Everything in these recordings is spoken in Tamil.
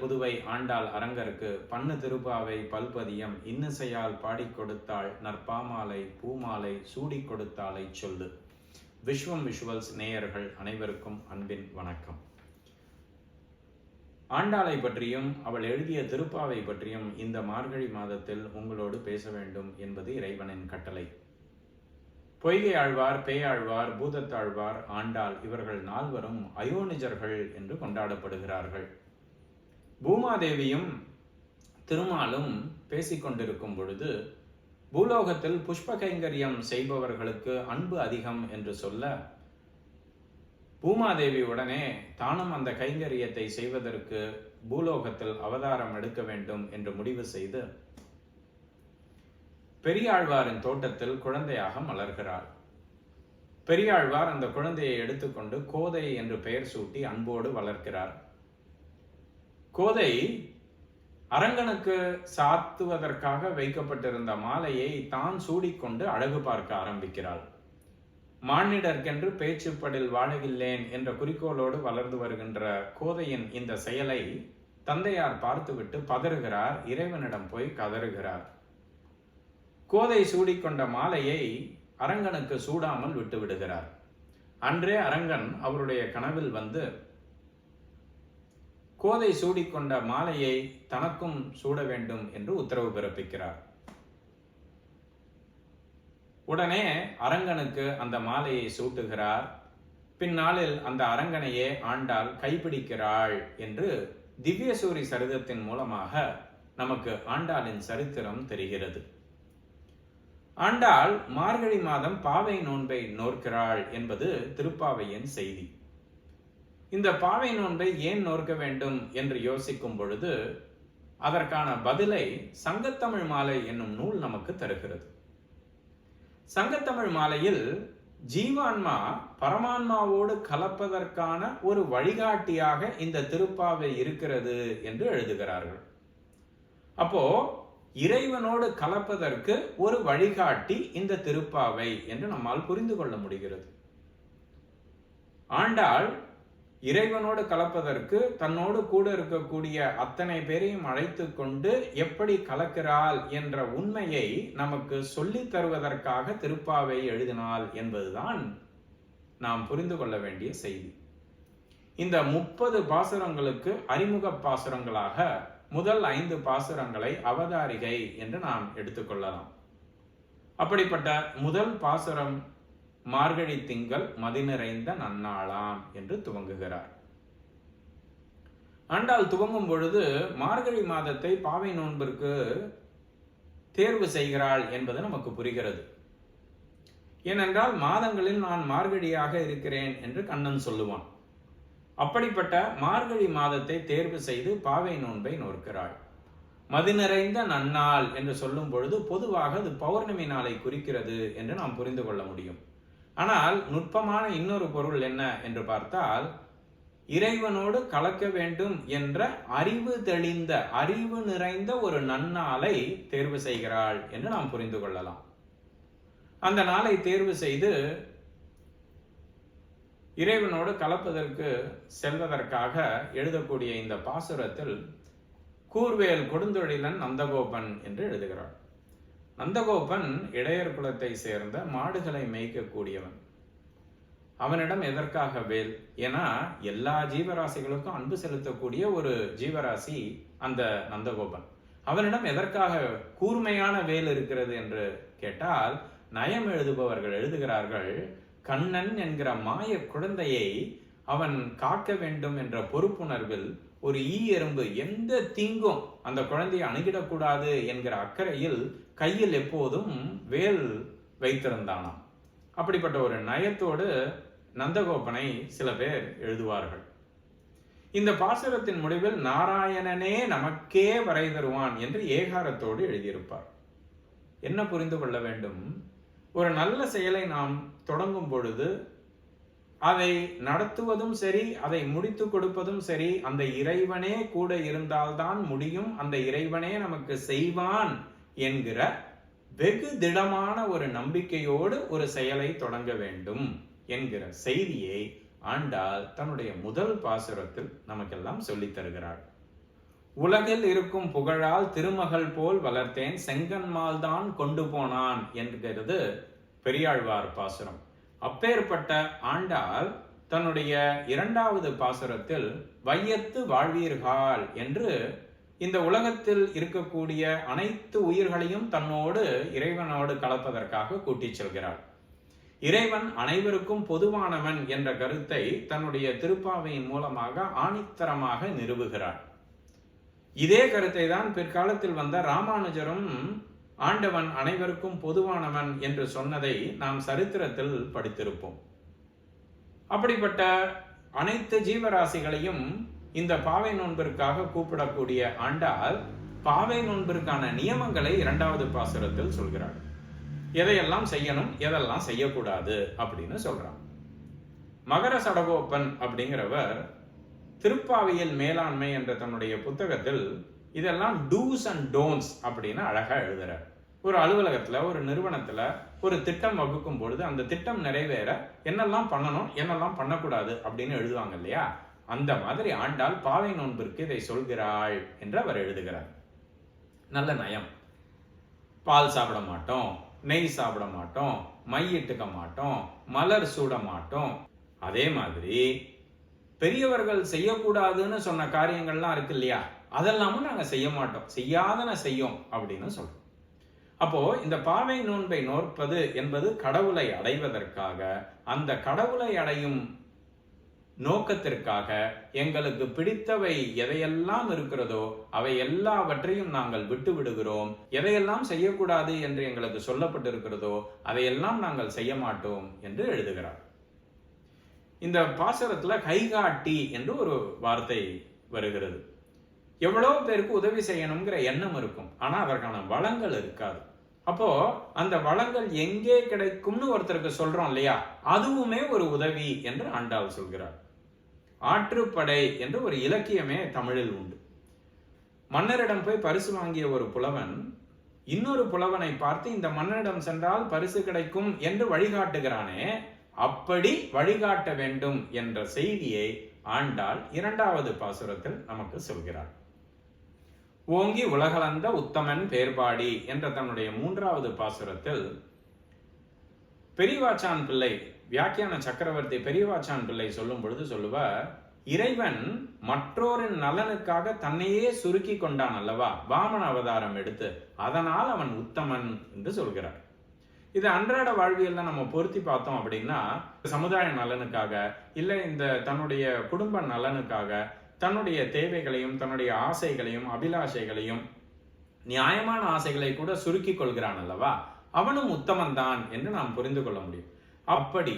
புதுவை ஆண்டாள் அரங்கருக்கு பண்ணு திருப்பாவை பல்பதியம் இன்னிசையால் பாடிக் கொடுத்தாள் நற்பாமாலை பூமாலை சூடி கொடுத்தாளை சொல்லு. விஸ்வம் விஷுவல்ஸ் நேயர்கள் அனைவருக்கும் அன்பின் வணக்கம். ஆண்டாளை பற்றியும் அவள் எழுதிய திருப்பாவை பற்றியும் இந்த மார்கழி மாதத்தில் உங்களோடு பேச வேண்டும் என்பது இறைவனின் கட்டளை. பொய்கை ஆழ்வார் பேயாழ்வார் பூதத்தாழ்வார் ஆண்டாள் இவர்கள் நால்வரும் அயோனிஜர்கள் என்று கொண்டாடப்படுகிறார்கள். பூமாதேவியும் திருமாலும் பேசிக்கொண்டிருக்கும் பொழுது பூலோகத்தில் புஷ்ப கைங்கரியம் செய்பவர்களுக்கு அன்பு அதிகம் என்று சொல்ல பூமாதேவி உடனே தானும் அந்த கைங்கரியத்தை செய்வதற்கு பூலோகத்தில் அவதாரம் எடுக்க வேண்டும் என்று முடிவு செய்து பெரியாழ்வாரின் தோட்டத்தில் குழந்தையாக மலர்கிறார் பெரியாழ்வார் அந்த குழந்தையை எடுத்துக்கொண்டு கோதை என்று பெயர் சூட்டி அன்போடு வளர்க்கிறார். கோதை அரங்கனுக்கு சாத்துவதற்காக வைக்கப்பட்டிருந்த மாலையை தான் சூடிக்கொண்டு அழகு பார்க்க ஆரம்பிக்கிறாள். மானிடர்க்கென்று பேச்சுப்படில் வாழவில்லேன் என்ற குறிக்கோளோடு வளர்ந்து வருகின்ற கோதையின் இந்த செயலை தந்தையார் பார்த்துவிட்டு பதறுகிறார் இறைவனிடம் போய் கதறுகிறார். கோதை சூடிக்கொண்ட மாலையை அரங்கனுக்கு சூடாமல் விட்டு விடுகிறார் அன்றே அரங்கன் அவருடைய கனவில் வந்து கோதை சூடிக்கொண்ட மாலையை தனக்கும் சூட வேண்டும் என்று உத்தரவு பிறப்பிக்கிறார். உடனே அரங்கனுக்கு அந்த மாலையை சூட்டுகிறார். பின்னாளில் அந்த அரங்கனையே ஆண்டாள் கைப்பிடிக்கிறாள் என்று திவ்யசூரி சரிதத்தின் மூலமாக நமக்கு ஆண்டாளின் சரித்திரம் தெரிகிறது. ஆண்டாள் மார்கழி மாதம் பாவை நோன்பை நோக்கிறாள் என்பது திருப்பாவையின் செய்தி. இந்த பாவை நோன்பை ஏன் நோக்க வேண்டும் என்று யோசிக்கும் பொழுது அதற்கான பதிலை சங்கத்தமிழ் மாலை என்னும் நூல் நமக்கு தருகிறது. சங்கத்தமிழ் மாலையில் ஜீவான்மா பரமான்மாவோடு கலப்பதற்கான ஒரு வழிகாட்டியாக இந்த திருப்பாவை இருக்கிறது என்று எழுதுகிறார்கள். அப்போ இறைவனோடு கலப்பதற்கு ஒரு வழிகாட்டி இந்த திருப்பாவை என்று நம்மால் புரிந்து கொள்ள முடிகிறது. ஆண்டாள் இறைவனோடு கலப்பதற்கு தன்னோடு கூட இருக்கக்கூடிய அத்தனை பேரையும் அழைத்து கொண்டு எப்படி கலக்கிறாள் என்ற உண்மையை நமக்கு சொல்லித் தருவதற்காக திருப்பாவை எழுதினாள் என்பதுதான் நாம் புரிந்து கொள்ள வேண்டிய செய்தி. இந்த முப்பது பாசுரங்களுக்கு அறிமுக பாசுரங்களாக முதல் ஐந்து பாசுரங்களை அவதாரிகை என்று நாம் எடுத்துக்கொள்ளலாம் அப்படிப்பட்ட முதல் பாசுரம் மார்கழி திங்கள் மதிநிறைந்த நன்னாளாம் என்று துவங்குகிறார். ஆண்டாள் துவங்கும் பொழுது மார்கழி மாதத்தை பாவை நோன்பிற்கு தேர்வு செய்கிறாள் என்பது நமக்கு புரிகிறது. ஏனென்றால் மாதங்களில் நான் மார்கழியாக இருக்கிறேன் என்று கண்ணன் சொல்லுவான். அப்படிப்பட்ட மார்கழி மாதத்தை தேர்வு செய்து பாவை நோன்பை நோக்கிறாள் மதி நிறைந்த நன்னாள் என்று சொல்லும் பொழுது பொதுவாக அது பௌர்ணமி நாளை குறிக்கிறது என்று நாம் புரிந்து கொள்ள முடியும். ஆனால் நுட்பமான இன்னொரு பொருள் என்ன என்று பார்த்தால் இறைவனோடு கலக்க வேண்டும் என்ற அறிவு தெளிந்த அறிவு நிறைந்த ஒரு நன்னாளை தேர்வு செய்கிறாள் என்று நாம் புரிந்து கொள்ளலாம். அந்த நாளை தேர்வு செய்து இறைவனோடு கலப்பதற்கு செல்வதற்காக எழுதக்கூடிய இந்த பாசுரத்தில் கூர்வேல் கொடுந்தொழிலன் நந்தகோபன் என்று எழுதுகிறார் நந்தகோபன் இடையர் குலத்தை சேர்ந்த மாடுகளை மேய்க்கக்கூடியவன். அவனிடம் எதற்காக வேல்? ஏன்னா எல்லா ஜீவராசிகளுக்கும் அன்பு செலுத்தக்கூடிய ஒரு ஜீவராசி அந்த நந்தகோபன். அவனிடம் எதற்காக கூர்மையான வேல் இருக்கிறது என்று கேட்டால் நயம் எழுதுபவர்கள் எழுதுகிறார்கள் கண்ணன் என்கிற மாய குழந்தையை அவன் காக்க வேண்டும் என்ற பொறுப்புணர்வில் ஒரு ஈ எறும்பு எந்த தீங்கும் அந்த குழந்தையை அணுகிடக்கூடாது என்கிற அக்கறையில் கையில் எப்போதும் வேல் வைத்திருந்தானாம். அப்படிப்பட்ட ஒரு நயத்தோடு நந்தகோபனை சில பேர் எழுதுவார்கள். இந்த பாசுரத்தின் முடிவில் நாராயணனே நமக்கே வரை தருவான் என்று ஏகாரத்தோடு எழுதியிருப்பார். என்ன புரிந்து கொள்ள வேண்டும்? ஒரு நல்ல செயலை நாம் தொடங்கும் பொழுது அதை நடத்துவதும் சரி அதை முடித்து கொடுப்பதும் சரி அந்த இறைவனே கூட இருந்தால்தான் முடியும். அந்த இறைவனே நமக்கு செய்வான் என்கிற வெகு திடமான ஒரு நம்பிக்கையோடு ஒரு செயலை தொடங்க வேண்டும் என்கிற செய்தியை ஆண்டாள் தன்னுடைய முதல் பாசுரத்தில் நமக்கெல்லாம் சொல்லித் தருகிறாள். உலகில் இருக்கும் புகழால் திருமகள் போல் வளர்த்தேன் செங்கன்மால் தான் கொண்டு போனான் என்கிறது பெரியாழ்வார் பாசுரம். அப்பேற்பட்ட ஆண்டாள் தன்னுடைய இரண்டாவது பாசுரத்தில் வையத்து வாழ்வீர்கள் என்று இந்த உலகத்தில் இருக்கக்கூடிய அனைத்து உயிர்களையும் தன்னோடு இறைவனோடு கலப்பதற்காக கூட்டிச் செல்கிறாள். இறைவன் அனைவருக்கும் பொதுவானவன் என்ற கருத்தை தன்னுடைய திருப்பாவையின் மூலமாக ஆணித்தரமாக நிறுவுகிறார் இதே கருத்தை தான் பிற்காலத்தில் வந்த ராமானுஜரும் ஆண்டவன் அனைவருக்கும் பொதுவானவன் என்று சொன்னதை நாம் சரித்திரத்தில் படித்திருப்போம். அப்படிப்பட்ட அனைத்து ஜீவராசிகளையும் இந்த பாவை நோன்பிற்காக கூப்பிடக்கூடிய ஆண்டால் பாவை நோன்பிற்கான நியமங்களை இரண்டாவது பாசுரத்தில் சொல்கிறார் எதையெல்லாம் செய்யணும் எதெல்லாம் செய்யக்கூடாது அப்படின்னு சொல்றான். மகர சடகோப்பன் அப்படிங்கிறவர் திருப்பாவையில் மேலாண்மை என்ற தன்னுடைய புத்தகத்தில் இதெல்லாம் டூஸ் அண்ட் டோன்ஸ் அப்படின்னு அழகாக எழுதுறார். ஒரு அலுவலகத்தில் ஒரு நிறுவனத்தில் ஒரு திட்டம் வகுக்கும் பொழுது அந்த திட்டம் நிறைவேற என்னெல்லாம் பண்ணணும் என்னெல்லாம் பண்ணக்கூடாது அப்படின்னு எழுதுவாங்க இல்லையா? அந்த மாதிரி ஆண்டாள் பாவை நோன்பிற்கு இதை சொல்கிறாள் என்று அவர் எழுதுகிறார். நல்ல நயம். பால் சாப்பிட மாட்டோம் நெய் சாப்பிட மாட்டோம் மை இட்டுக்க மாட்டோம் மலர் சூட மாட்டோம். அதே மாதிரி பெரியவர்கள் செய்யக்கூடாதுன்னு சொன்ன காரியங்கள்லாம் இருக்கு இல்லையா? அதெல்லாமும் நாங்கள் செய்ய மாட்டோம். செய்யாதன செய்யும் அப்படின்னு சொல்றோம். அப்போ இந்த பாவை நோன்பை நோற்பது என்பது கடவுளை அடைவதற்காக அந்த கடவுளை அடையும் நோக்கத்திற்காக எங்களுக்கு பிடித்தவை எதையெல்லாம் இருக்கிறதோ அவை எல்லாவற்றையும் நாங்கள் விட்டு விடுகிறோம். எதையெல்லாம் செய்யக்கூடாது என்று எங்களுக்கு சொல்லப்பட்டிருக்கிறதோ அதையெல்லாம் நாங்கள் செய்ய மாட்டோம் என்று எழுதுகிறார். இந்த பாசரத்துல கைகாட்டி என்று ஒரு வார்த்தை வருகிறது. எவ்வளோ பேருக்கு உதவி செய்யணுங்கிற எண்ணம் இருக்கும். ஆனால் அதற்கான வளங்கள் இருக்காது. அப்போ அந்த வளங்கள் எங்கே கிடைக்கும்னு ஒருத்தருக்கு சொல்றோம் இல்லையா? அதுவுமே ஒரு உதவி என்று ஆண்டாள் சொல்கிறார் ஆற்றுப்படை என்று ஒரு இலக்கியமே தமிழில் உண்டு. மன்னரிடம் போய் பரிசு வாங்கிய ஒரு புலவன் இன்னொரு புலவனை பார்த்து இந்த மன்னரிடம் சென்றால் பரிசு கிடைக்கும் என்று வழிகாட்டுகிறானே அப்படி வழிகாட்ட வேண்டும் என்ற செய்தியை ஆண்டாள் இரண்டாவது பாசுரத்தில் நமக்கு சொல்கிறார் ஓங்கி உலகளந்த உத்தமன் பேர்பாடி என்ற தன்னுடைய மூன்றாவது பாசுரத்தில் பெரியவாச்சான் பிள்ளை வியாக்கியான சக்கரவர்த்தி பெரியவாச்சான் பிள்ளை சொல்லும் பொழுது சொல்லுவார் இறைவன் மற்றோரின் நலனுக்காக தன்னையே சுருக்கி கொண்டான் அல்லவா? வாமன அவதாரம் எடுத்து அதனால் அவன் உத்தமன் என்று சொல்கிறார். இது அன்றாட வாழ்வியல்ல நம்ம பொருத்தி பார்த்தோம் அப்படின்னா சமுதாய நலனுக்காக இல்லை இந்த தன்னுடைய குடும்ப நலனுக்காக தன்னுடைய தேவைகளையும் தன்னுடைய ஆசைகளையும் அபிலாஷைகளையும் நியாயமான ஆசைகளை கூட சுருக்கி கொள்கிறான் அல்லவா? அவனும் உத்தமன் தான் என்று நாம் புரிந்து கொள்ள முடியும். அப்படி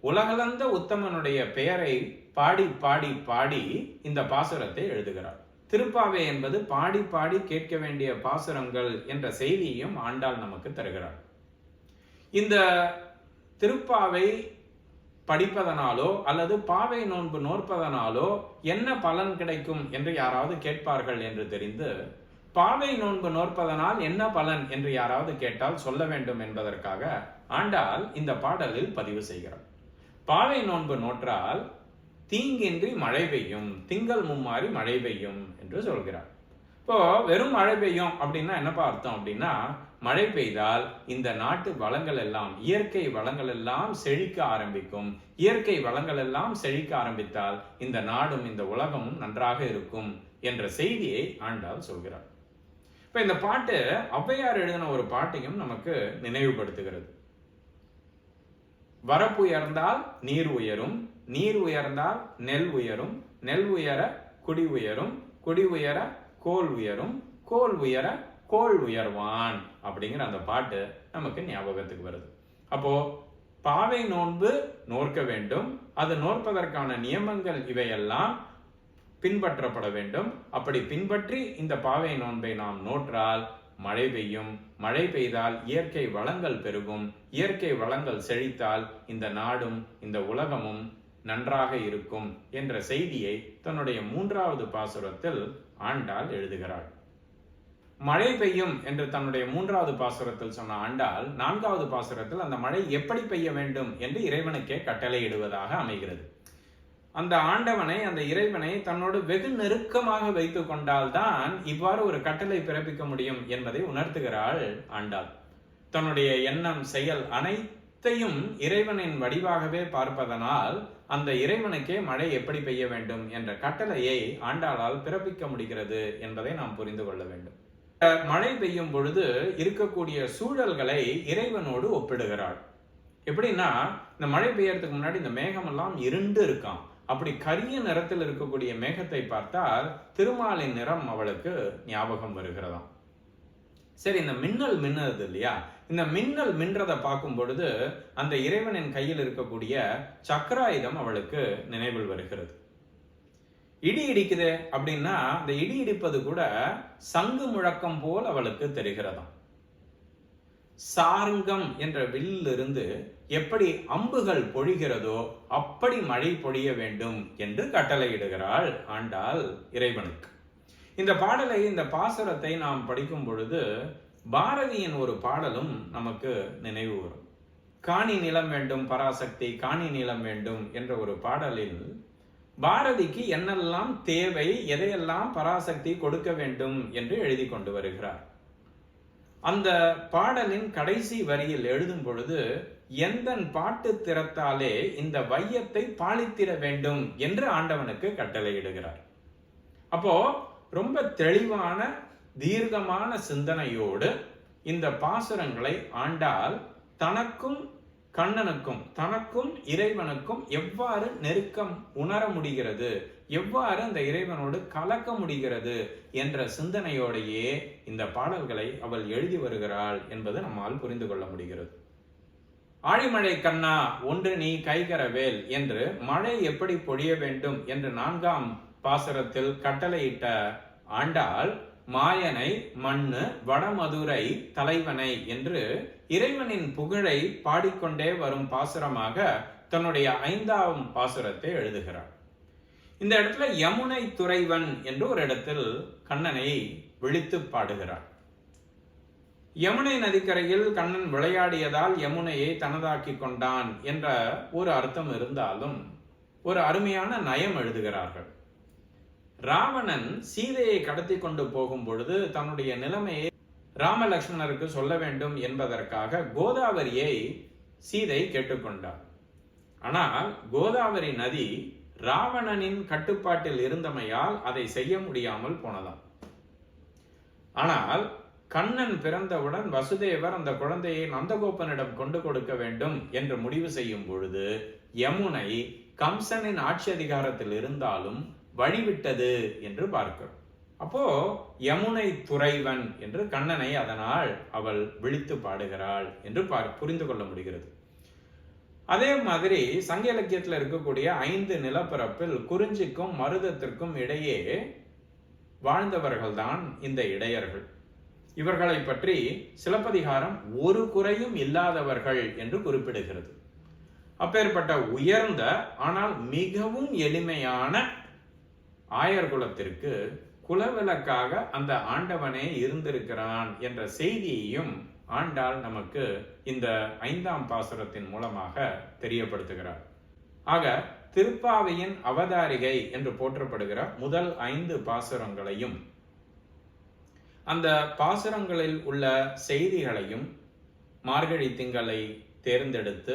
உலகளந்த உத்தமனுடைய பெயரை பாடி பாடி பாடி இந்த பாசுரத்தை எழுதுகிறார். திருப்பாவை என்பது பாடி பாடி கேட்க வேண்டிய பாசுரங்கள் என்ற செய்தியையும் ஆண்டாள் நமக்கு தருகிறார். இந்த திருப்பாவை படிப்பதனாலோ அல்லது பாவை நோன்பு நோற்பதனாலோ என்ன பலன் கிடைக்கும் என்று யாராவது கேட்பார்கள் என்று தெரிந்து பாவை நோன்பு நோற்பதனால் என்ன பலன் என்று யாராவது கேட்டால் சொல்ல வேண்டும் என்பதற்காக ஆண்டால் இந்த பாடலில் பதிவு செய்கிறார் பாவை நோன்பு நோற்றால் தீங்கின்றி மழை பெய்யும் திங்கள் மும்மாறி மழை பெய்யும் என்று சொல்கிறார் இப்போ வெறும் மழை பெய்யும் அப்படின்னா என்னப்பா அர்த்தம் அப்படின்னா மழை பெய்தால் இந்த நாட்டு வளங்கள் எல்லாம் இயற்கை வளங்கள் எல்லாம் செழிக்க ஆரம்பிக்கும். இயற்கை வளங்கள் எல்லாம் செழிக்க ஆரம்பித்தால் இந்த நாடும் இந்த உலகமும் நன்றாக இருக்கும் என்ற செய்தியை ஆண்டாள் சொல்கிறார் இப்ப இந்த பாட்டு ஔவையார் எழுதின ஒரு பாட்டையும் நமக்கு நினைவுபடுத்துகிறது. வரப்பு உயர்ந்தால் நீர் உயரும் நீர் உயர்ந்தால் நெல் உயரும் நெல் உயர குடி உயரும் குடி உயர கோல் உயரும் கோல் உயர கோல் உயர்வான் அப்படிங்கிற அந்த பாட்டு நமக்கு ஞாபகத்துக்கு வருது. அப்போ பாவை நோன்பு நோர்க்க வேண்டும் அது நோற்பதற்கான நியமங்கள் இவையெல்லாம் பின்பற்றப்பட வேண்டும். அப்படி பின்பற்றி இந்த பாவை நோன்பை நாம் நோற்றால் மழை பெய்யும் மழை பெய்தால் இயற்கை வளங்கள் பெருகும் இயற்கை வளங்கள் செழித்தால் இந்த நாடும் இந்த உலகமும் நன்றாக இருக்கும் என்ற செய்தியை தன்னுடைய மூன்றாவது பாசுரத்தில் ஆண்டாள் எழுதுகிறாள். மழை பெய்யும் என்று தன்னுடைய மூன்றாவது பாசுரத்தில் சொன்ன ஆண்டாள் நான்காவது பாசுரத்தில் அந்த மழை எப்படி பெய்ய வேண்டும் என்று இறைவனுக்கே கட்டளையிடுவதாக அமைகிறது. அந்த ஆண்டவனை அந்த இறைவனை தன்னோடு வெகு நெருக்கமாக வைத்து கொண்டால்தான் இவ்வாறு ஒரு கட்டளை பிறப்பிக்க முடியும் என்பதை உணர்த்துகிறாள் ஆண்டாள். தன்னுடைய எண்ணம் செயல் அனைத்தையும் இறைவனின் வடிவாகவே பார்ப்பதனால் அந்த இறைவனுக்கே மழை எப்படி பெய்ய வேண்டும் என்ற கட்டளையை ஆண்டாளால் பிறப்பிக்க முடிகிறது என்பதை நாம் புரிந்து கொள்ள வேண்டும். மழை பெய்யும் பொழுது இருக்கக்கூடிய சூழல்களை இறைவனோடு ஒப்பிடுகிறாள். எப்படின்னா இந்த மழை பெய்யறதுக்கு முன்னாடி இந்த மேகமெல்லாம் இருண்டு இருக்கான் அப்படி கரிய நிறத்தில் இருக்கக்கூடிய மேகத்தை பார்த்தால் திருமாலின் நிறம் அவளுக்கு ஞாபகம் வருகிறதாம். சரி இந்த மின்னல் மின்னுறது இல்லையா? இந்த மின்னல் மின்றதை பார்க்கும் பொழுது அந்த இறைவனின் கையில் இருக்கக்கூடிய சக்கராயுதம் அவளுக்கு நினைவில் வருகிறது. இடி இடிக்குது அப்படின்னா அந்த இடி இடிப்பது கூட சங்கு முழக்கம் போல் அவளுக்கு தெரிகிறதாம். சார்ங்கம் என்ற வில்லிருந்து எப்படி அம்புகள் பொழிகிறதோ அப்படி மழை பொழிய வேண்டும் என்று கட்டளையிடுகிறாள் ஆண்டாள் இறைவனுக்கு. இந்த பாடலை இந்த பாசுரத்தை நாம் படிக்கும் பொழுது பாரதியின் ஒரு பாடலும் நமக்கு நினைவு வரும். காணி நிலம் வேண்டும் பராசக்தி காணி நிலம் வேண்டும் என்ற ஒரு பாடலில் பாரதிக்கு என்னெல்லாம் தேவை எதையெல்லாம் பராசக்தி கொடுக்க வேண்டும் என்று எழுதி கொண்டு வருகிறார். அந்த பாடலின் கடைசி வரியில் எழுதும் பொழுது எந்தன் பாட்டு திறத்தாலே இந்த வையத்தை பாலித்திட வேண்டும் என்று ஆண்டவனுக்கு கட்டளையிடுகிறார். அப்போ ரொம்ப தெளிவான தீர்க்கமான சிந்தனையோடு இந்த பாசுரங்களை ஆண்டால் தனக்கும் கண்ணனுக்கும் தனக்கும் இறைவனுக்கும் எவ்வாறு நெருக்கம் உணர முடிகிறது? எவ்வாறு அந்த இறைவனோடு கலக்க முடிகிறது? என்ற சிந்தனையோடையே இந்த பாடல்களை அவள் எழுதி வருகிறாள் என்பது நம்மால் புரிந்து கொள்ள முடிகிறது. ஆழிமழை கண்ணா ஒன்று நீ கைகரவேல் என்று மழை எப்படி பொழிய வேண்டும்? என்று நான்காம் பாசுரத்தில் கட்டளையிட்ட ஆண்டாள் மாயனை மண்ணு வடமதுரை தலைவனை என்று இறைவனின் புகழை பாடிக்கொண்டே வரும் பாசுரமாக தன்னுடைய ஐந்தாம் பாசுரத்தை எழுதுகிறார். இந்த இடத்துல யமுனை துறைவன் என்று ஒரு இடத்தில் கண்ணனை விழித்து பாடுகிறார். யமுனை நதிக்கரையில் கண்ணன் விளையாடியதால் யமுனையை தனதாக்கி கொண்டான் என்ற ஒரு அர்த்தம் இருந்தாலும் ஒரு அருமையான நயம் எழுதுகிறார்கள். ராவணன் சீதையை கடத்தி கொண்டு போகும் பொழுது தன்னுடைய நிலைமையை ராமலக்ஷ்மணருக்கு சொல்ல வேண்டும் என்பதற்காக கோதாவரியை சீதை கேட்டுக்கொண்டார். ஆனால் கோதாவரி நதி ராவணனின் கட்டுப்பாட்டில் இருந்தமையால் அதை செய்ய முடியாமல் போனதாம். ஆனால் கண்ணன் பிறந்தவுடன் வசுதேவர் அந்த குழந்தையை நந்தகோபனிடம் கொண்டு கொடுக்க வேண்டும் என்று முடிவு செய்யும் பொழுது யமுனை கம்சனின் ஆட்சி அதிகாரத்தில் இருந்தாலும் வழிவிட்டது என்று பார்க்கிறோம். அப்போ யமுனை துறைவன் என்று கண்ணனை அதனால் அவள் விழித்து பாடுகிறாள் என்று பார் புரிந்து கொள்ள முடிகிறது. அதே மாதிரி சங்க இலக்கியத்தில் இருக்கக்கூடிய ஐந்து நிலப்பரப்பில் குறிஞ்சிக்கும் மருதத்திற்கும் இடையே வாழ்ந்தவர்கள்தான் இந்த இடையர்கள். இவர்களை பற்றி சிலப்பதிகாரம் ஒரு குறையும் இல்லாதவர்கள் என்று குறிப்பிடுகிறது. அப்பேற்பட்ட உயர்ந்த ஆனால் மிகவும் எளிமையான ஆயர் குலத்திற்கு குலவிளக்காக அந்த ஆண்டவனே இருந்திருக்கிறான் என்ற செய்தியையும் ஆண்டாள் நமக்கு இந்த ஐந்தாம் பாசுரத்தின் மூலமாக தெரியப்படுத்துகிறார். ஆக திருப்பாவையின் அவதாரிகை என்று போற்றப்படுகிற முதல் ஐந்து பாசுரங்களையும் அந்த பாசுரங்களில் உள்ள செய்திகளையும் மார்கழி திங்களை தேர்ந்தெடுத்து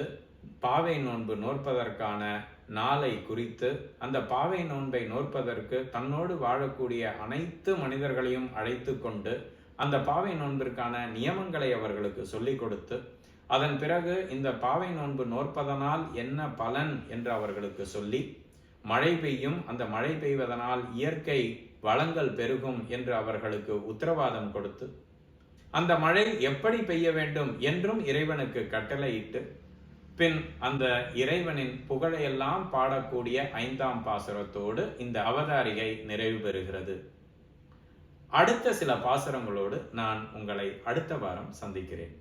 பாவை நோன்பு நோற்பதற்கான நாளை குறித்து அந்த பாவை நோன்பை நோற்பதற்கு தன்னோடு வாழக்கூடிய அனைத்து மனிதர்களையும் அழைத்து கொண்டு அந்த பாவை நோன்பிற்கான நியமங்களை அவர்களுக்கு சொல்லிக் கொடுத்து அதன் பிறகு இந்த பாவை நோன்பு நோற்பதனால் என்ன பலன் என்று அவர்களுக்கு சொல்லி மழை பெய்யும் அந்த மழை பெய்வதனால் இயற்கை வளங்கள் பெருகும் என்று அவர்களுக்கு உத்தரவாதம் கொடுத்து அந்த மழை எப்படி பெய்ய வேண்டும் என்றும் இறைவனுக்கு கட்டளையிட்டு பின் அந்த இறைவனின் புகழையெல்லாம் பாடக்கூடிய ஐந்தாம் பாசுரத்தோடு இந்த அவதாரிகை நிறைவு பெறுகிறது. அடுத்த சில பாசுரங்களோடு நான் உங்களை அடுத்த வாரம் சந்திக்கிறேன்.